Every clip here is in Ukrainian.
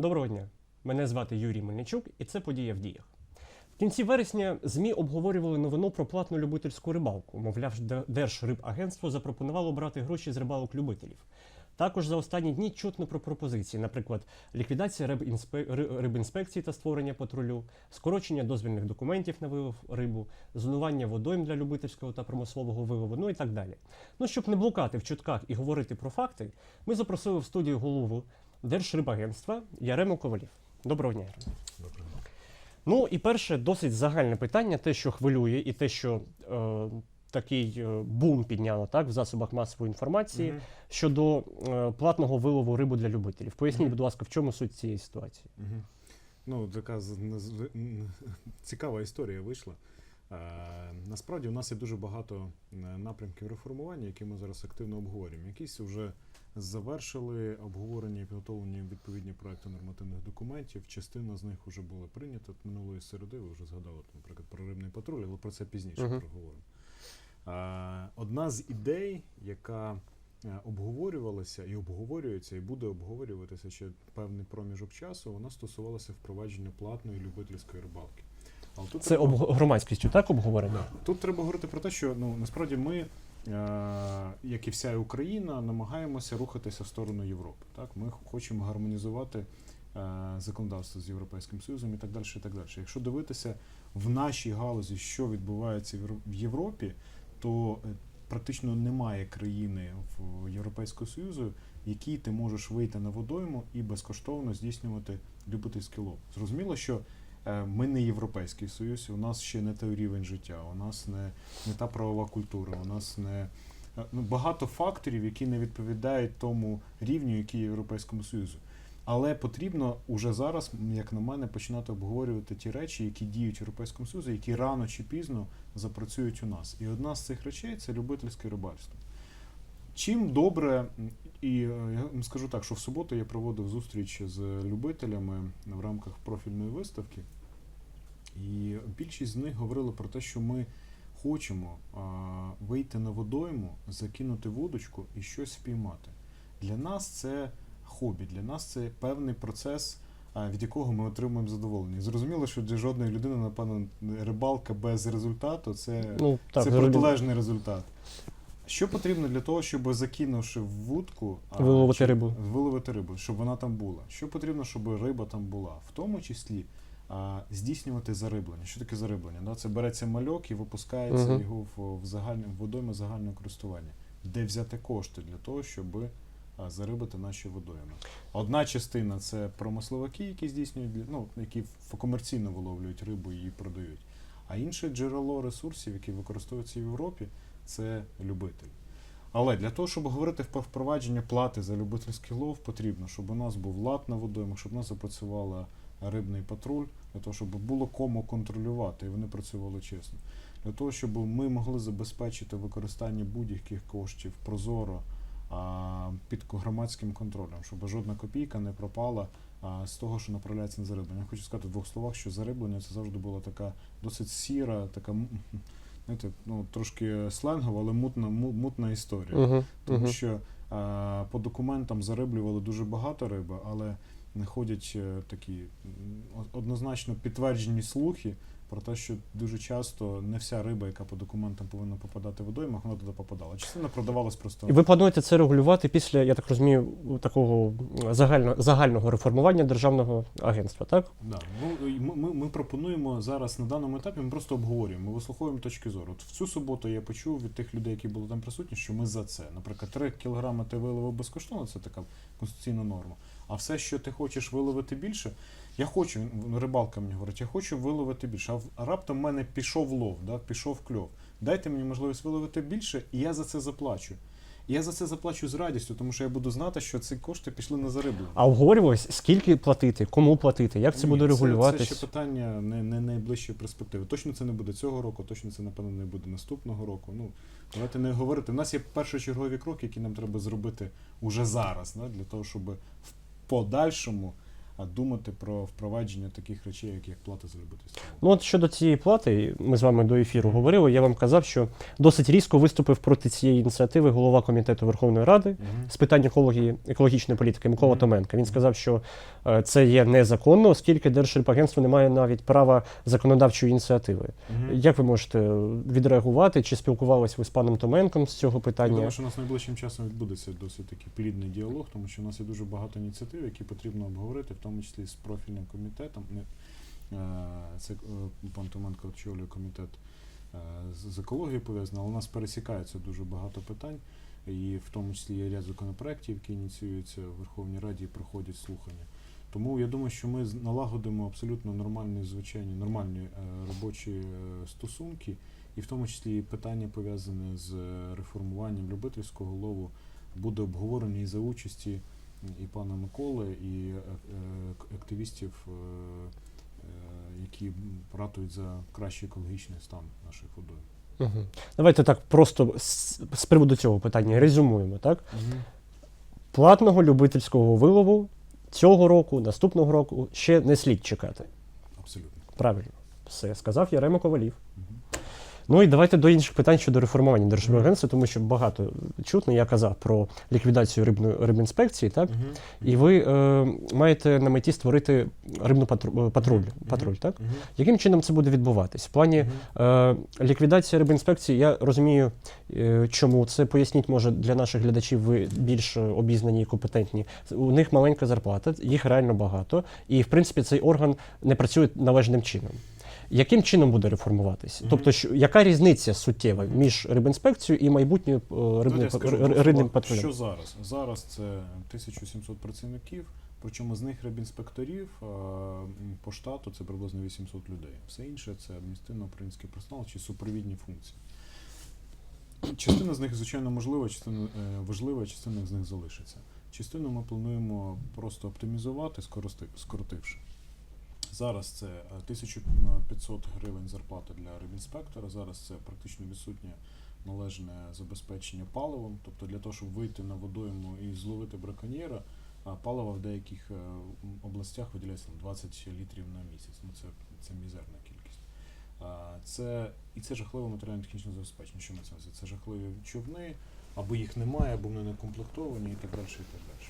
Доброго дня. Мене звати Юрій Мельничук, і це подія в діях. В кінці вересня ЗМІ обговорювали новину про платну любительську рибалку. Мовляв, Держрибагентство запропонувало брати гроші з рибалок любителів. Також за останні дні чутно про пропозиції, наприклад, ліквідація рибінспекції та створення патрулю, скорочення дозвільних документів на вилов рибу, зонування водойм для любительського та промислового вилову, ну і так далі. Ну, щоб не блукати в чутках і говорити про факти, ми запросили в студію голову Держрибагентства Ярему Ковалів. Доброго дня. Яремо. Ну і перше, досить загальне питання, те, що хвилює, і те, що е, такий е, бум підняло так, в засобах масової інформації Мгм. щодо е, платного вилову рибу для любителів. Поясніть, Мгм. будь ласка, в чому суть цієї ситуації? Мгм. Ну, така цікава історія вийшла. Е, насправді у нас є дуже багато е, напрямків реформування, які ми зараз активно обговорюємо. Якісь вже завершили обговорення і підготовлені відповідні проекти нормативних документів. Частина з них вже була прийнята минулої середи. Ви вже згадали, наприклад, про рибний патруль, але про це пізніше Мгм. проговоримо. Е, одна з ідей, яка обговорювалася і обговорюється, і буде обговорюватися ще певний проміжок часу, вона стосувалася впровадження платної любительської рибалки. Але тут Це треба- об, громадськістю так обговорено? Тут треба говорити про те, що ну насправді ми, е, як і вся Україна, намагаємося рухатися в сторону Європи. Так, ми хочемо гармонізувати е, законодавство з Європейським Союзом і так далі. І так далі. Якщо дивитися в нашій галузі, що відбувається в Євро- в Європі, то е, практично немає країни в Європейського Союзу, якій ти можеш вийти на водойму і безкоштовно здійснювати любительський лов. Зрозуміло, що ми не Європейський Союз, у нас ще не той рівень життя, у нас не, не та правова культура, у нас не е, ну, багато факторів, які не відповідають тому рівню, який є Європейському Союзу. Але потрібно уже зараз, як на мене, починати обговорювати ті речі, які діють в Європейському Союзі, які рано чи пізно запрацюють у нас. І одна з цих речей це любительське рибальство. Чим добре, і е, я скажу так, що в суботу я проводив зустріч з любителями в рамках профільної виставки, і більшість з них говорили про те, що ми хочемо вийти на водойму, закинути вудочку і щось впіймати. Для нас це хобі, для нас це певний процес, від якого ми отримуємо задоволення. Зрозуміло, що для жодної людини, напевно, рибалка без результату це Ну, так, це протилежний результат. Що потрібно для того, щоб закинувши в вудку, а, Виловити чи- рибу. Виловити рибу, щоб вона там була. Що потрібно, щоб риба там була? В тому числі а, здійснювати зариблення. Що таке зариблення? Да? Це береться мальок і випускається Мгм. його в, в загальне в водойми загального користування, де взяти кошти для того, щоб а, зарибити наші водойми. Одна частина це промисловики, які здійснюють для- ну, які комерційно виловлюють рибу і її продають. А інше джерело ресурсів, які використовуються в Європі, це любителі. Але для того, щоб говорити про впровадження плати за любительський лов, потрібно, щоб у нас був лад на водоймах, щоб у нас запрацювала рибний патруль, для того, щоб було кому контролювати, і вони працювали чесно. Для того, щоб ми могли забезпечити використання будь-яких коштів прозоро під громадським контролем, щоб жодна копійка не пропала з того, що направляється на зариблення. Я хочу сказати в двох словах, що зариблення це завжди була така досить сіра, така знаєте, ну, трошки сленгова, але мутна, мутна історія. Угу, Тому угу. що а, по документам зариблювали дуже багато риби, але не ходять е, такі однозначно підтверджені слухи про те, що дуже часто не вся риба, яка по документам повинна попадати в водоймах, вона туди попадала. Частина продавалась просто. І ви плануєте це регулювати після, я так розумію, такого загально, загального реформування державного агентства, так? Да. Ну, ми, ми, ми пропонуємо зараз на даному етапі, ми просто обговорюємо, ми вислуховуємо точки зору. От в цю суботу я почув від тих людей, які були там присутні, що ми за це. Наприклад, 3 кілограми ти виловив безкоштовно, це така конституційна норма. А все, що ти хочеш виловити більше, я хочу, рибалка мені говорить, я хочу виловити більше. А раптом в мене пішов лов, да, пішов кльов. Дайте мені можливість виловити більше, і я за це заплачу. І я за це заплачу з радістю, тому що я буду знати, що ці кошти пішли на зариблення. А обговорювалось, скільки платити, кому платити, як це Ні, буде Це, ще питання не, не найближчої перспективи. Точно це не буде цього року, точно це, напевно, не буде наступного року. Ну, давайте не говорити. У нас є першочергові кроки, які нам треба зробити уже зараз, да, для того, щоб в подальшому а думати про впровадження таких речей, як, як плата за любительство. Ну от щодо цієї плати, ми з вами до ефіру говорили. Я вам казав, що досить різко виступив проти цієї ініціативи голова комітету Верховної Ради з питань екології, екологічної політики Микола Мгм. Томенко. Він сказав, що е, це є незаконно, оскільки Держрибагентство не має навіть права законодавчої ініціативи. Як ви можете відреагувати? Чи спілкувались ви з паном Томенком з цього питання? думаю, що у нас найближчим часом відбудеться досить такий плідний діалог, тому що у нас є дуже багато ініціатив, які потрібно обговорити, в тому числі з профільним комітетом. Це пан Томенко очолює комітет з екологією пов'язаний, але у нас пересікається дуже багато питань, і в тому числі є ряд законопроєктів, які ініціюються в Верховній Раді і проходять слухання. Тому я думаю, що ми налагодимо абсолютно нормальні, звичайні, нормальні е, робочі е, стосунки, і в тому числі питання пов'язане з е, реформуванням любительського лову буде обговорені і за участі і пана Миколи, і е, е, активістів, е, які ратують за кращий екологічний стан наших водойм. Угу. Давайте так просто з, з приводу цього питання резюмуємо. Так? Платного любительського вилову цього року, наступного року ще не слід чекати. Абсолютно. Правильно, все сказав Яремо Ковалів. Мгм. Ну і давайте до інших питань щодо реформування Держвагентства, тому що багато чутно. Я казав про ліквідацію рибної рибінспекції, так? І ви е, маєте на меті створити рибну патру- патруль, Мгм. патруль, так? Яким чином це буде відбуватись? В плані е, ліквідація рибінспекції, я розумію, е, чому це поясніть, може, для наших глядачів ви більш е, обізнані і компетентні. У них маленька зарплата, їх реально багато, і в принципі цей орган не працює належним чином. Яким чином буде реформуватись? Мгм. Тобто, що, яка різниця суттєва між рибінспекцією і майбутньою е, Давайте я скажу просто, рибним патрулем? Що зараз? Зараз це 1700 працівників, причому з них рибінспекторів е, по штату це приблизно 800 людей. Все інше це адміністративно-український персонал чи супровідні функції. Частина з них, звичайно, можлива, частина е, важлива, частина з них залишиться. Частину ми плануємо просто оптимізувати, скорости- скоротивши. Зараз це е, 1500 гривень зарплата для рибінспектора. Зараз це практично відсутнє належне забезпечення паливом. Тобто для того, щоб вийти на водойму і зловити браконьєра, а паливо в деяких е, областях виділяється 20 літрів на місяць. Ну це, це мізерна кількість. Це, і це жахливе матеріально-технічне забезпечення. Що ми називаємо? Це жахливі човни, або їх немає, або вони не комплектовані і так далі. І так далі.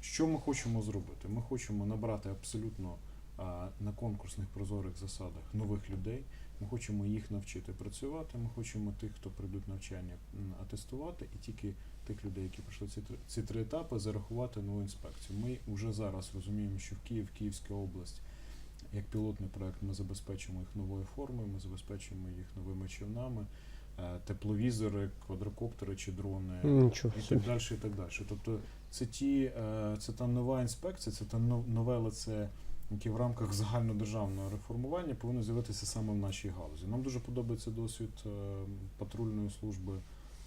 Що ми хочемо зробити? Ми хочемо набрати абсолютно на конкурсних прозорих засадах нових людей. Ми хочемо їх навчити працювати. Ми хочемо тих, хто прийдуть навчання, атестувати, і тільки тих людей, які пройшли ці три, ці три етапи, зарахувати нову інспекцію. Ми вже зараз розуміємо, що в Київ, Київська область, як пілотний проект, ми забезпечимо їх новою формою, ми забезпечимо їх новими човнами, е, тепловізори, квадрокоптери чи дрони Нічого і так далі, і так далі. Тобто це ті, е, це та нова інспекція, це та нове лице, яке в рамках загальнодержавного реформування повинно з'явитися саме в нашій галузі. Нам дуже подобається досвід е, патрульної служби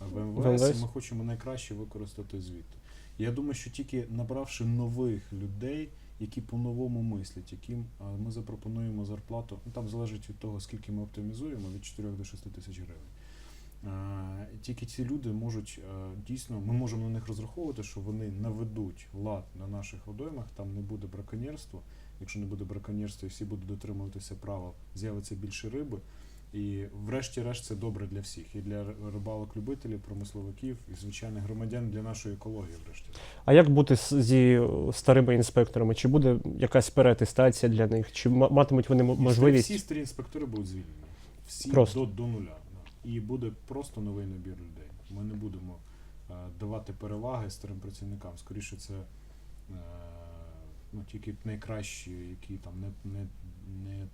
е, в МВС, ВМВС. і ми хочемо найкраще використати звідти. Я думаю, що тільки набравши нових людей, які по-новому мислять, яким е, ми запропонуємо зарплату, ну там залежить від того, скільки ми оптимізуємо, від 4 до 6 тисяч гривень. Тільки ці люди можуть дійсно, ми можемо на них розраховувати, що вони наведуть лад на наших водоймах, там не буде браконьєрства. Якщо не буде браконьєрства і всі будуть дотримуватися правил, з'явиться більше риби. І врешті-решт це добре для всіх. І для рибалок, любителів, промисловиків, і звичайних громадян для нашої екології, врешті. А як бути зі старими інспекторами? Чи буде якась переатестація для них? Чи матимуть вони можливість? Всі старі інспектори будуть звільнені. Всі Просто. до, до нуля. І буде просто новий набір людей. Ми не будемо е, давати переваги старим працівникам. Скоріше, це е, ну, тільки найкращі, які там не, не, не,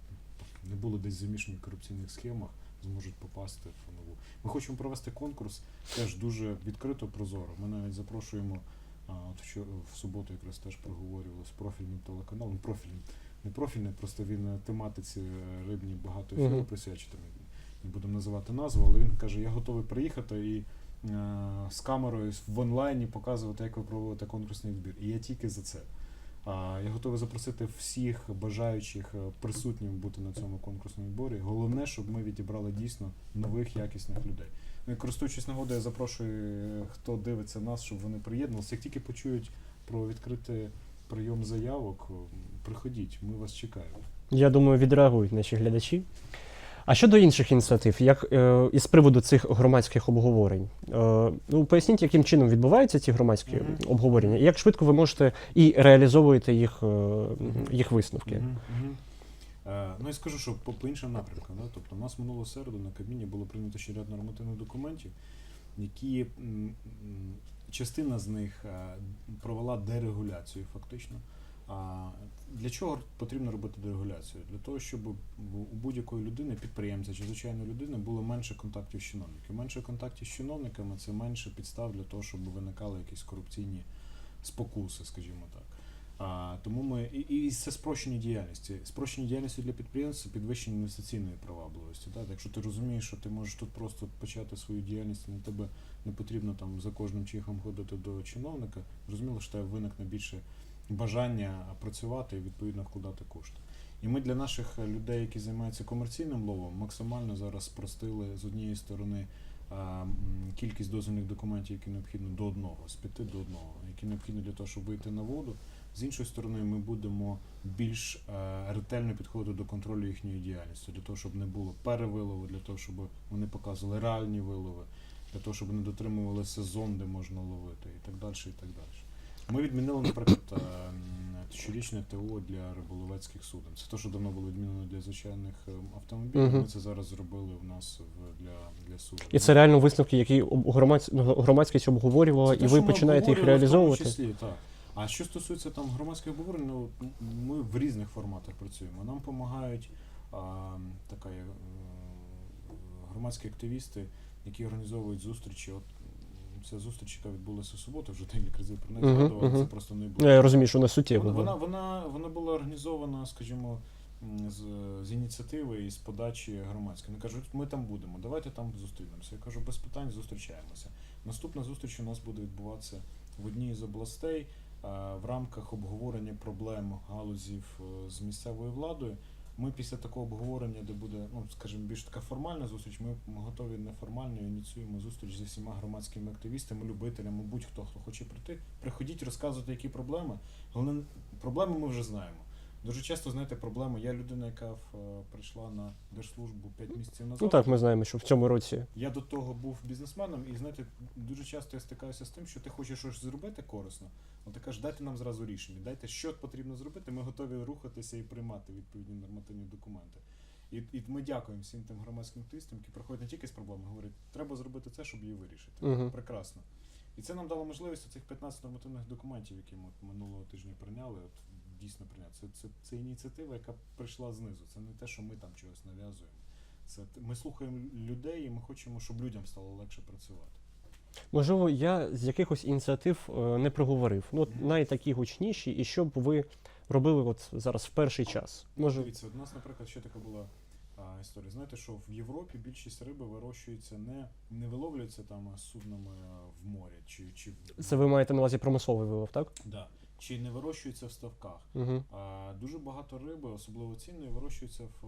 не були десь замішані в корупційних схемах, зможуть попасти в нову. Ми хочемо провести конкурс теж дуже відкрито, прозоро. Ми навіть запрошуємо. А, от вчора в суботу якраз теж проговорювали з профільним телеканалом. Профільним, не профільний, просто він е, тематиці е, рибній багато ефіру Мгм. присвячити. Ми не будемо називати назву, але він каже: я готовий приїхати і е, з камерою в онлайні показувати, як ви проводите конкурсний відбір. І я тільки за це. Я готовий запросити всіх бажаючих е, присутнім бути на цьому конкурсному відборі. Головне, щоб ми відібрали дійсно нових якісних людей. Ну і користуючись нагодою, я запрошую, е, хто дивиться нас, щоб вони приєдналися. Як тільки почують про відкрите прийом заявок. Приходіть, ми вас чекаємо. Я думаю, відреагують наші глядачі. А щодо інших ініціатив, як е, із приводу цих громадських обговорень, е, ну поясніть, яким чином відбуваються ці громадські Мгм. обговорення, і як швидко ви можете і реалізовуєте їх, е, їх висновки. Мгм, мгм. Е, Ну і скажу, що по, по іншим напрямкам. Да? Тобто, у нас минулого середу на Кабміні було прийнято ще ряд нормативних документів, які м, м, частина з них е, провела дерегуляцію, фактично. А для чого потрібно робити дерегуляцію? Для того, щоб у будь-якої людини, підприємця чи звичайної людини, було менше контактів з чиновниками. Менше контактів з чиновниками це менше підстав для того, щоб виникали якісь корупційні спокуси, скажімо так. А, тому ми і, і це спрощення діяльності. Спрощення діяльності для підприємців це підвищення інвестиційної привабливості. Так? Якщо ти розумієш, що ти можеш тут просто почати свою діяльність, на тебе не потрібно там за кожним чихом ходити до чиновника, зрозуміло, що тебе виникне більше бажання працювати і відповідно вкладати кошти. І ми для наших людей, які займаються комерційним ловом, максимально зараз спростили з однієї сторони кількість дозвільних документів, які необхідно до одного, з п'яти до одного, які необхідні для того, щоб вийти на воду. З іншої сторони, ми будемо більш е, ретельно підходити до контролю їхньої діяльності, для того, щоб не було перевилову, для того, щоб вони показували реальні вилови, для того, щоб вони дотримувалися зон, де можна ловити, і так далі. і так далі. Ми відмінили, наприклад, е, щорічне ТО для риболовецьких суден. Це те, що давно було відмінено для звичайних е, автомобілів. Мгм. Ми це зараз зробили в нас в, для, для суден. І це реально висновки, які об- громадсь- ну, громадськість обговорювала, Це те, і що ви ми починаєте їх обговорювали в тому реалізовувати. числі, так. А що стосується там громадських обговорень, ну, ми в різних форматах працюємо. Нам допомагають а, така, е, громадські активісти, які організовують зустрічі. От ця зустріч, яка відбулася в суботу, вже декілька разів про неї згадували, це просто не було. Я розумію, що вона суттєва. Вона, вона, вона, вона була організована, скажімо, з, з ініціативи і з подачі громадської. Вони кажуть, ми там будемо, давайте там зустрінемося. Я кажу, без питань зустрічаємося. Наступна зустріч у нас буде відбуватися в одній з областей в рамках обговорення проблем галузів е, з місцевою владою. Ми після такого обговорення, де буде, ну скажімо, більш така формальна зустріч, ми, готові неформально ініціюємо зустріч зі всіма громадськими активістами, любителями, будь-хто хто хоче прийти. Приходіть, розказуйте, які проблеми. Головне, проблеми ми вже знаємо. Дуже часто, знаєте, проблеми. Я людина, яка в, е, прийшла на держслужбу 5 місяців назад. Ну так, ми знаємо, що в цьому році. Я до того був бізнесменом, і знаєте, дуже часто я стикаюся з тим, що ти хочеш щось зробити корисно, але ти кажеш, дайте нам зразу рішення, дайте, що потрібно зробити, ми готові рухатися і приймати відповідні нормативні документи. І, і ми дякуємо всім тим громадським активістам, які приходять не тільки з проблемами, говорять, треба зробити це, щоб її вирішити. Мгм. Прекрасно. І це нам дало можливість цих 15 нормативних документів, які ми от минулого тижня прийняли, от дійсно прийняти. Це, це, це ініціатива, яка прийшла знизу. Це не те, що ми там чогось нав'язуємо. Це ми слухаємо людей, і ми хочемо, щоб людям стало легше працювати. Можливо, я з якихось ініціатив е, не проговорив. Ну, Мгм. гучніші, і що б ви робили от зараз в перший час? Може, Дивіться, у нас, наприклад, ще така була а, історія. Знаєте, що в Європі більшість риби вирощується не, не виловлюється там суднами в морі, чи, чи це ви маєте на увазі промисловий вилов, так? да, чи не вирощується в ставках. Угу. А, Дуже багато риби, особливо цінної, вирощується в,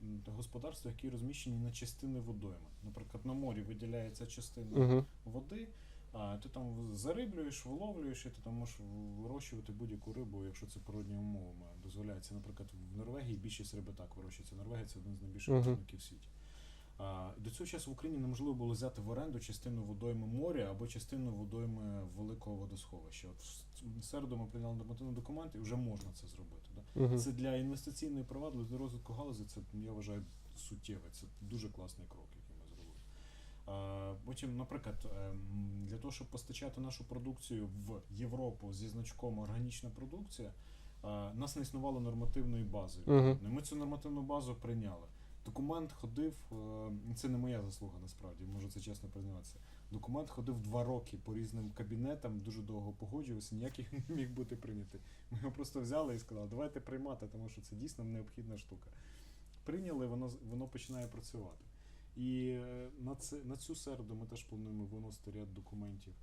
в господарствах, які розміщені на частини водойми. Наприклад, на морі виділяється частина Угу. води, а ти там зариблюєш, виловлюєш, і ти там можеш вирощувати будь-яку рибу, якщо це природніми умовами дозволяється. Наприклад, в Норвегії більшість риби так вирощується. Норвегія це один з найбільших рибників в світі. До цього часу в Україні неможливо було взяти в оренду частину водойми моря або частину водойми великого водосховища. От в середу ми прийняли нормативний документ і вже можна це зробити. Да? Угу. Це для інвестиційної привабливості, для розвитку галузі, це я вважаю суттєве. Це дуже класний крок, який ми зробили. А, Потім, наприклад, ем, для того, щоб постачати нашу продукцію в Європу зі значком органічна продукція, а, нас не існувало нормативної бази. Мгм. Ми цю нормативну базу прийняли. Документ ходив, е, це не моя заслуга насправді, можу це чесно признатися. Документ ходив два роки по різним кабінетам, дуже довго погоджувався, ніяких не міг бути прийнятий. Ми його просто взяли і сказали, давайте приймати, тому що це дійсно необхідна штука. Прийняли, воно, воно починає працювати. І е, на, це, на цю середу ми теж плануємо виносити ряд документів,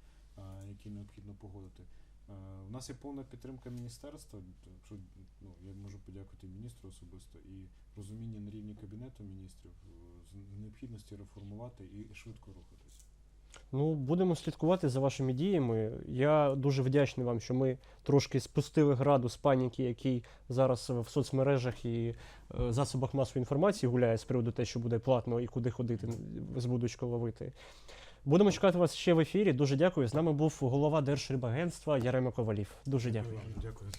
які необхідно погодити. Е, У нас є повна підтримка міністерства. Якщо ну, я можу подякувати міністру особисто і розуміння на рівні кабінету міністрів е, з необхідності реформувати і швидко рухатись. Ну, будемо слідкувати за вашими діями. Я дуже вдячний вам, що ми трошки спустили градус паніки, який зараз в соцмережах і е, засобах масової інформації гуляє з приводу те, що буде платно і куди ходити з будочку ловити. Будемо чекати вас ще в ефірі. Дуже дякую. З нами був голова Держрибагентства Ярема Ковалів. Дуже дякую. Дякую.